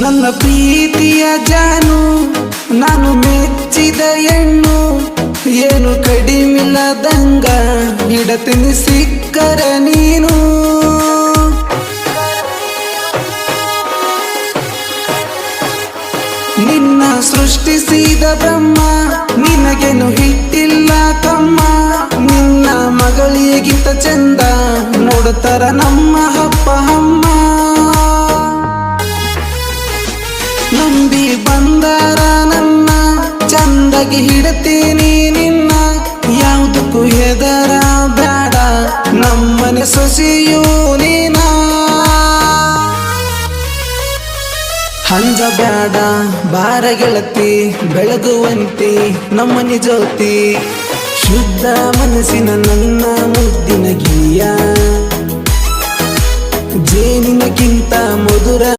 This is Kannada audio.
ನನ್ನ ಪ್ರೀತಿಯ ಜಾನು, ನಾನು ಮೆಚ್ಚಿದ ಹೆಣ್ಣು, ಏನು ಕಡಿಮಿಲ್ಲದಂಗ ಗಿಡ ಸಿಕ್ಕರ ನೀನು. ನಿನ್ನ ಸೃಷ್ಟಿಸಿದ ಬ್ರಹ್ಮ, ನಿನಗೇನು ಹಿಟ್ಟಿಲ್ಲ ತಮ್ಮ. ನಿನ್ನ ಮಗಳಿಗಿಂತ ಚಂದ, ನೋಡುತ್ತಾರ ನಮ್ಮ ನಂಬಿ ಬಂದಾರ ನನ್ನ, ಚಂದಗಿ ಹಿಡತೀನಿ ನಿನ್ನ. ಯಾವುದಕ್ಕೂ ಹೆದರ ಬೇಡ ನಮ್ಮನೆ ಸೊಸೆಯೂ ನೀನ. ಹಂಜ ಬೇಡ ಬಾರ ಗೆಳತಿ, ಬೆಳಗುವಂತಿ ನಮ್ಮನೆ ಜ್ಯೋತಿ ಶುದ್ಧ ಮನಸ್ಸಿನ ನನ್ನ ಮುದ್ದಿನ ಗಿಯ ಜೇನಿನಕ್ಕಿಂತ ಮಧುರ